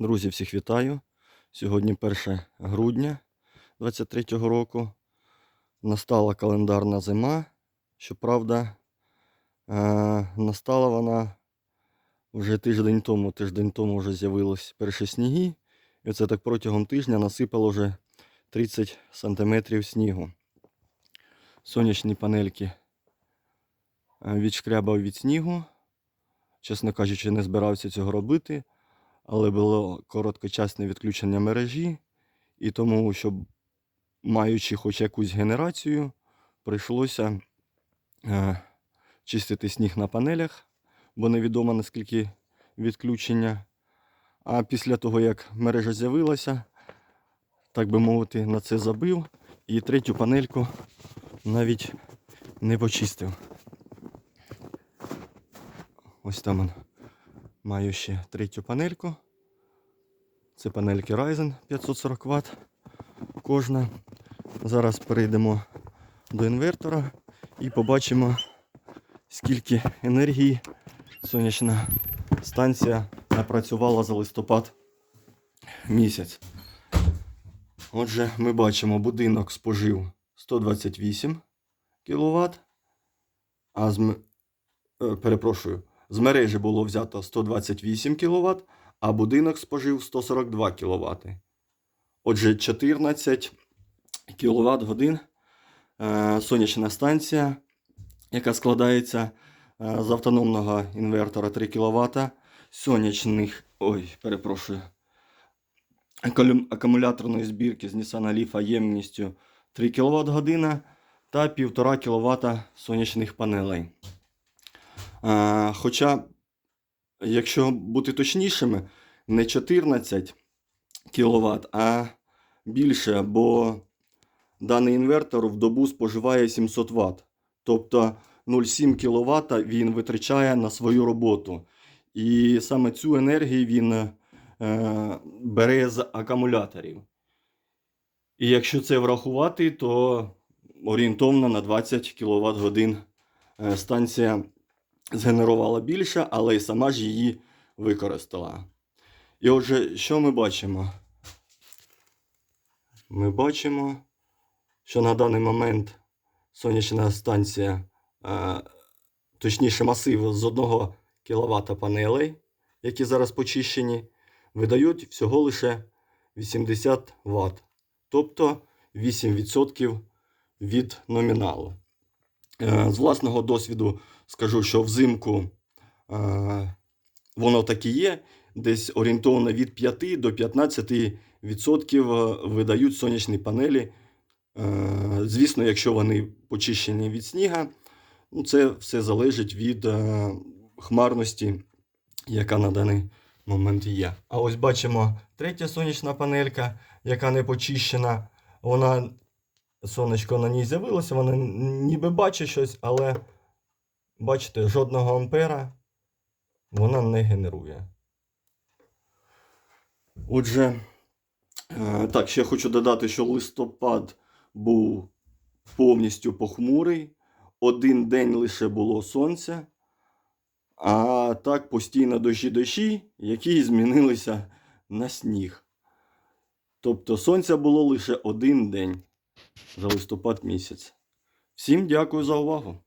Друзі, всіх вітаю. Сьогодні 1 грудня 23-го року. Настала календарна зима. Щоправда, е, настала вона вже тиждень тому. Тиждень тому вже з'явились перші сніги. І оце так протягом тижня насипало вже 30 сантиметрів снігу. Сонячні панельки е, відшкрябав від снігу. Чесно кажучи, не збирався цього робити але було короткочасне відключення мережі, і тому, щоб маючи хоч якусь генерацію, прийшлося е, чистити сніг на панелях, бо невідомо наскільки відключення. А після того, як мережа з'явилася, так би мовити, на це забив і третю панельку навіть не почистив. Ось там. Маю ще третю панельку. Це панельки Ryzen 540 Вт. Кожна. Зараз перейдемо до інвертора і побачимо, скільки енергії сонячна станція напрацювала за листопад місяць. Отже, ми бачимо, будинок спожив 128 кВт, а з, е, перепрошую, з мережі було взято 128 кВт, а будинок спожив 142 кВт. Отже, 14 кВт годин е, сонячна станція, яка складається е, з автономного інвертора 3 кВт, сонячних, ой, перепрошую, акумуляторної збірки з Nissan Leaf ємністю 3 кВт година та 1,5 кВт сонячних панелей. Хоча, якщо бути точнішими, не 14 кВт, а більше, бо даний інвертор в добу споживає 700 Вт. Тобто 0,7 кВт він витрачає на свою роботу. І саме цю енергію він е, бере з акумуляторів. І якщо це врахувати, то орієнтовно на 20 кВт годин станція згенерувала більше, але й сама ж її використала. І отже, що ми бачимо? Ми бачимо, що на даний момент сонячна станція, е, точніше масив з 1 кВт панелей, які зараз почищені, видають всього лише 80 Вт, тобто 8% від номіналу. Е, З власного досвіду скажу, що взимку е, воно так і є. Десь орієнтовно від 5 до 15% видають сонячні панелі. Е, Звісно, якщо вони почищені від сніга, ну, це все залежить від е, хмарності, яка на даний момент є. А ось бачимо третя сонячна панелька, яка не почищена. Вона сонечко на ній з'явилося, вона ніби бачить щось, але бачите, жодного ампера вона не генерує. Отже, е, так, ще хочу додати, що листопад був повністю похмурий. Один день лише було сонця, а так постійно дощі дощі, які змінилися на сніг. Тобто сонця було лише один день за листопад місяць. Всім дякую за увагу!